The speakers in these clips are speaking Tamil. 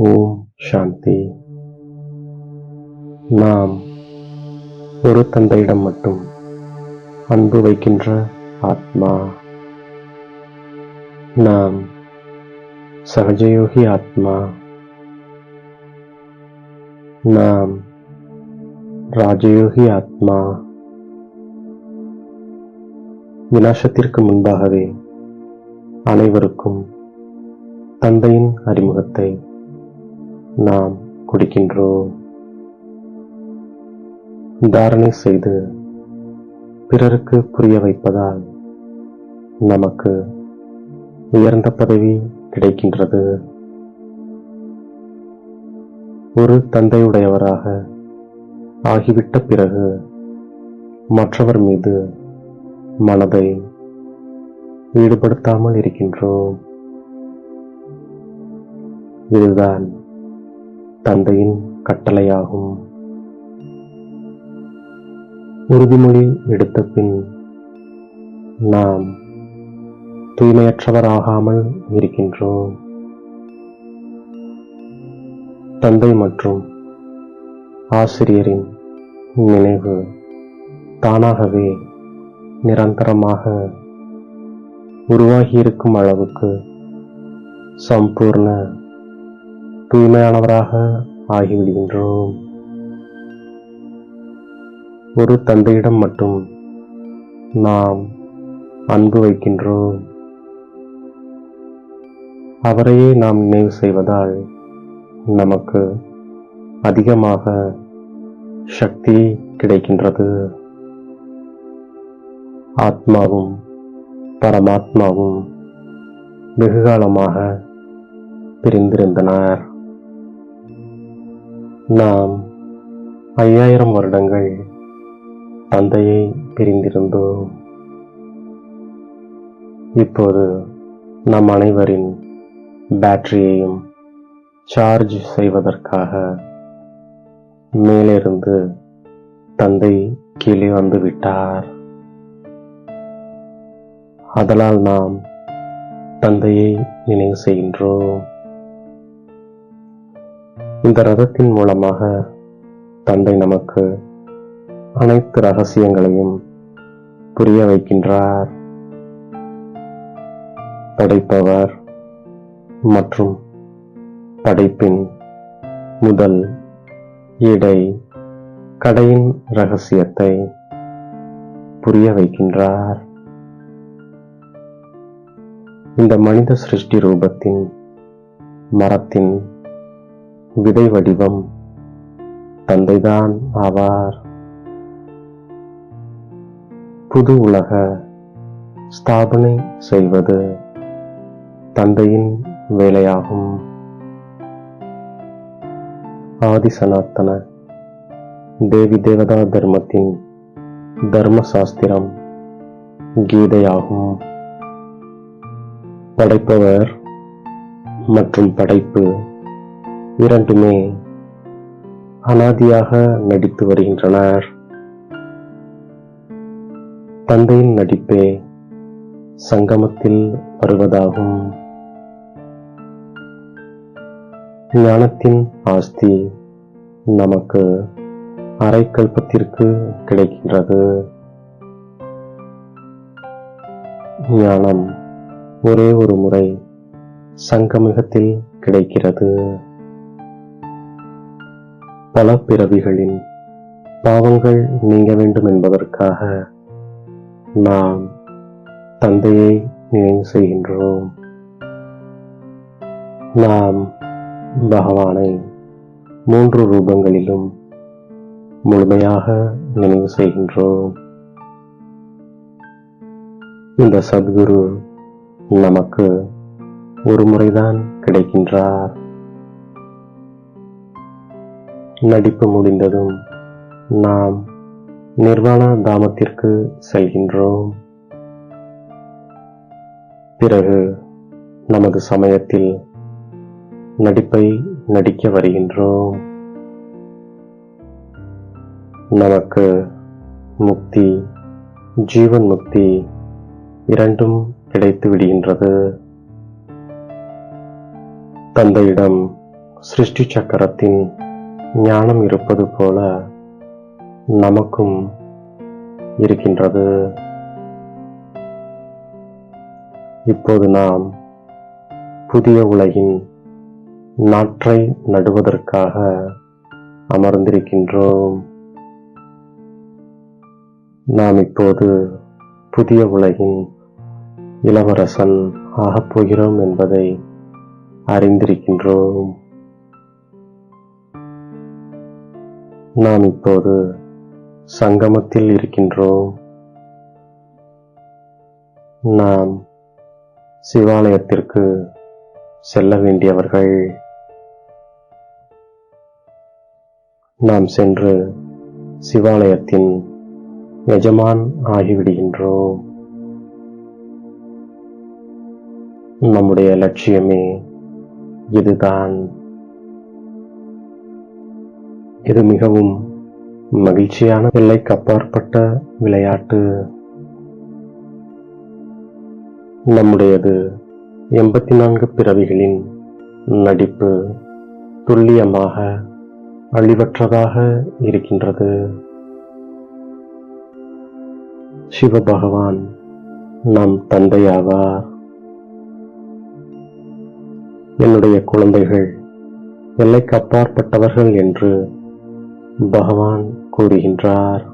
ஓம் சாந்தி நாம் ஒரு தந்தையிடம் மட்டும் அன்பு வைக்கின்ற ஆத்மா. நாம் சகஜயோகி ஆத்மா. நாம் ராஜயோகி ஆத்மா. விநாசத்திற்கு முன்பாகவே அனைவருக்கும் தந்தையின் அறிமுகத்தை நாம் குடிக்கின்றோம். தாரணை செய்து பிறருக்கு புரிய வைப்பதால் நமக்கு உயர்ந்த பதவி கிடைக்கின்றது. ஒரு தந்தையுடையவராக ஆகிவிட்ட பிறகு மற்றவர் மீது மனதை ஈடுபடுத்தாமல் இருக்கின்றோம். இதுதான் தந்தையின் கட்டளையாகும். உறுதிமொழி எடுத்த பின் நாம் தூய்மையற்றவராகாமல் இருக்கின்றோம். தந்தை மற்றும் ஆசிரியரின் நினைவு தானாகவே நிரந்தரமாக உருவாகியிருக்கும் அளவுக்கு சம்பூர்ண தூய்மையானவராக ஆகிவிடுகின்றோம். ஒரு தந்தையிடம் மட்டும் நாம் அன்பு வைக்கின்றோம். அவரையே நாம் நினைவு செய்வதால் நமக்கு அதிகமாக சக்தி கிடைக்கின்றது. ஆத்மாவும் பரமாத்மாவும் வெகுகாலமாக பிரிந்திருந்தனர். நாம் ஐயாயிரம் வருடங்கள் தந்தையை பிரிந்திருந்தோம். இப்போது நம் அனைவரின் பேட்டரியையும் சார்ஜ் செய்வதற்காக மேலிருந்து தந்தை கீழே வந்து விட்டார். அதனால் நாம் தந்தையை நினைவு செய்கின்றோம். இந்த ரதத்தின் மூலமாக தந்தை நமக்கு அனைத்து ரகசியங்களையும் புரிய வைக்கின்றார். படைப்பவர் மற்றும் படைப்பின் முதல் இடை கடையின் ரகசியத்தை புரிய வைக்கின்றார். இந்த மனித சிருஷ்டி ரூபத்தின் மரத்தின் விதை வடிவம். தந்தைதான் ஆவார். புது உலக ஸ்தாபனை செய்வது தந்தையின் வேலையாகும். ஆதிசனாத்தன தேவி தேவதா தர்மத்தின் தர்ம சாஸ்திரம் கீதையாகும். படைப்பவர் மற்றும் படைப்பு இரண்டுமே அனாதியாக நடித்து வருகின்றனர். தந்தையின் நடிப்பே சங்கமத்தில் வருவதாகும். ஞானத்தின் ஆஸ்தி நமக்கு அரைக்கல்பத்திற்கு கிடைக்கின்றது. ஞானம் ஒரே ஒரு முறை சங்கமிகத்தில் கிடைக்கிறது. பல பிறவிகளின் பாவங்கள் நீங்க வேண்டும் என்பதற்காக நாம் தந்தையை நினைவு செய்கின்றோம். நாம் பகவானை மூன்று ரூபங்களிலும் முழுமையாக நினைவு செய்கின்றோம். இந்த சத்குரு நமக்கு ஒரு முறைதான் கிடைக்கின்றார். நடிப்பு முடிந்ததும் நாம் நிர்வாண தாமத்திற்கு செல்கின்றோம். பிறகு நமது சமயத்தில் நடிப்பை நடிக்க வருகின்றோம். நமக்கு முக்தி ஜீவன் முக்தி இரண்டும் கிடைத்து விடுகின்றது. தந்தையிடம் சிருஷ்டி சக்கரத்தின் ஞானம் இருப்பது போல நமக்கும் இருக்கின்றது. இப்போது நாம் புதிய உலகின் நாற்றை நடுவதற்காக அமர்ந்திருக்கின்றோம். நாம் இப்போது புதிய உலகின் இளவரசன் ஆகப்போகிறோம் என்பதை அறிந்திருக்கின்றோம். நாம் இப்போது சங்கமத்தில் இருக்கின்றோம். நாம் சிவாலயத்திற்கு செல்ல வேண்டியவர்கள். நாம் சென்று சிவாலயத்தின் எஜமான் ஆகிவிடுகின்றோம். நம்முடைய லட்சியமே இதுதான். இது மிகவும் மகிழ்ச்சியான எல்லைக்கு அப்பாற்பட்ட விளையாட்டு. நம்முடையது எண்பத்தி நான்கு பிறவிகளின் நடிப்பு துல்லியமாக அழிவற்றதாக இருக்கின்றது. சிவபகவான் நம் தந்தையாவார். என்னுடைய குழந்தைகள் எல்லைக்கு அப்பாற்பட்டவர்கள் என்று பகவான் கூறுகின்றார்.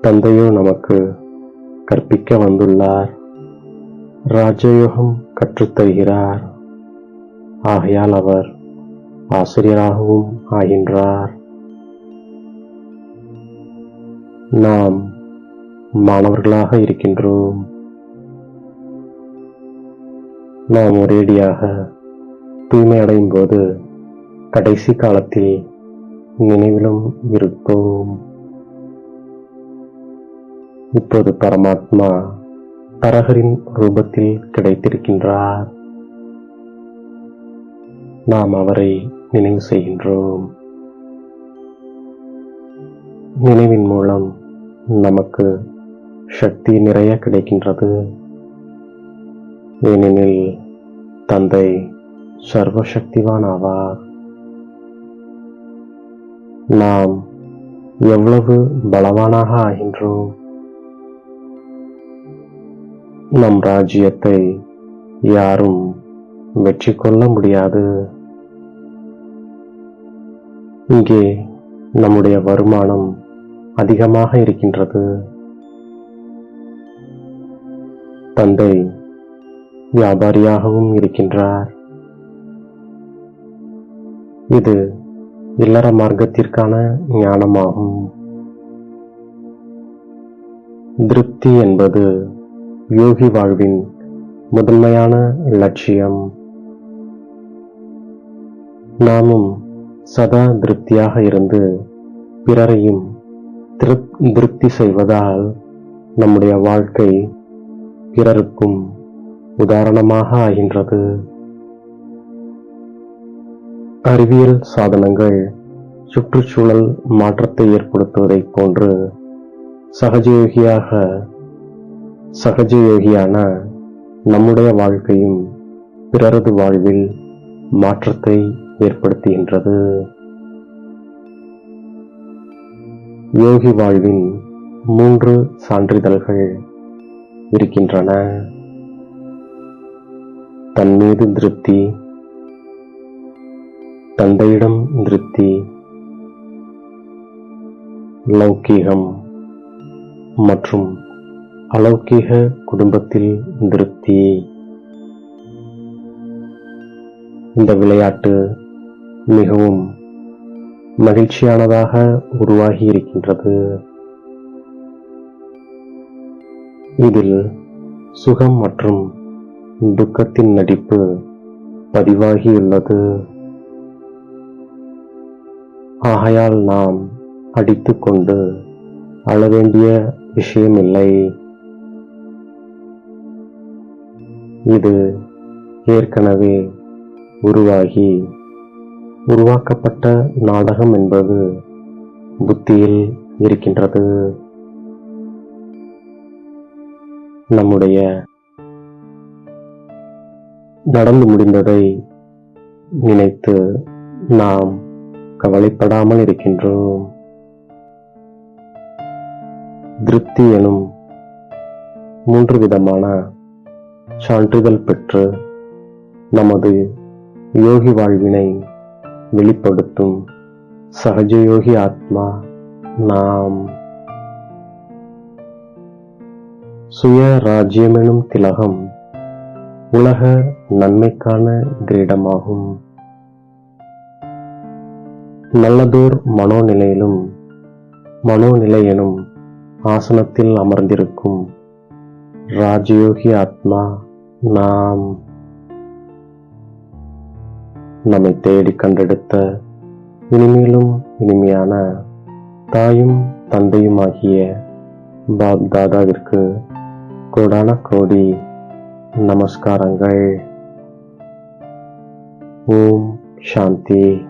தந்தையோ நமக்கு கற்பிக்க வந்துள்ளார். ராஜயோகம் கற்றுத்தருகிறார் ஆகையால் அவர் ஆசிரியராகவும் ஆகின்றார். நாம் மாணவர்களாக இருக்கின்றோம். நாம் ஒரேடியாக தூய்மை அடையும் போது கடைசி காலத்தில் நினைவிலும் இருப்போம். இப்போது பரமாத்மா தரகரின் ரூபத்தில் கிடைத்திருக்கின்றார். நாம் அவரை நினைவு செய்கின்றோம். நினைவின் மூலம் நமக்கு சக்தி நிறைய கிடைக்கின்றது. ஏனெனில் தந்தை சர்வசக்திவான் ஆவார். நாம் எவ்வளவு பலவானாக ஆகின்றோம்? நம் ராஜ்யத்தை யாரும் வெற்றி கொள்ள முடியாது. இங்கே நம்முடைய வருமானம் அதிகமாக இருக்கின்றது. தந்தை வியாபாரியாகவும் இருக்கின்றார். இது இல்லற மார்க்கத்திற்கான ஞானமாகும். திருப்தி என்பது யோகி வாழ்வின் முதன்மையான லட்சியம். நாமும் சதா திருப்தியாக இருந்து பிறரையும் திருப்தி செய்வதால் நம்முடைய வாழ்க்கை பிறருக்கும் உதாரணமாக ஆகின்றது. அறிவியல் சாதனங்கள் சுற்றுச்சூழல் மாற்றத்தை ஏற்படுத்துவதைப் போன்று சகஜயோகியாக சகஜயோகியான நம்முடைய வாழ்க்கையும் பிறரது வாழ்வில் மாற்றத்தை ஏற்படுத்துகின்றது. யோகி வாழ்வின் மூன்று சான்றிதழ்கள் இருக்கின்றன. தன்மீது திருப்தி தந்தையிடம் திருப்தி லௌகீகம் மற்றும் அலௌகீக குடும்பத்தில் திருப்தி இந்த விளையாட்டு மிகவும் மகிழ்ச்சியானதாக உருவாகி இருக்கின்றது இதில் சுகம் மற்றும் துக்கத்தின் நடிப்பு பதிவாகியுள்ளது. ஆகையால் நாம் அடித்துக்கொண்டு அழ வேண்டிய விஷயமில்லை. இது ஏற்கனவே உருவாகி உருவாக்கப்பட்ட நாடகம் என்பது புத்தியில் இருக்கின்றது. நம்முடைய நடந்து முடிந்ததை நினைத்து நாம் கவலைப்படாமல் இருக்கின்றோம். திருப்தி எனும் மூன்று விதமான சான்றிதழ் பெற்று நமது யோகி வாழ்வினை வெளிப்படுத்தும் சகஜயோகி ஆத்மா நாம். சுய ராஜ்யமெனும் திலகம் உலக நன்மைக்கான கிரீடமாகும். நல்லதோர் மனோநிலையிலும் மனோநிலை எனும் ஆசனத்தில் அமர்ந்திருக்கும் ராஜயோகி ஆத்மா நாம் நம்மை தேடி கண்டெடுத்த இனிமேலும் இனிமையான தாயும் தந்தையுமாகிய பாப் தாதாவிற்கு கோடான கோடி நமஸ்காரங்கள். ஓம் சாந்தி.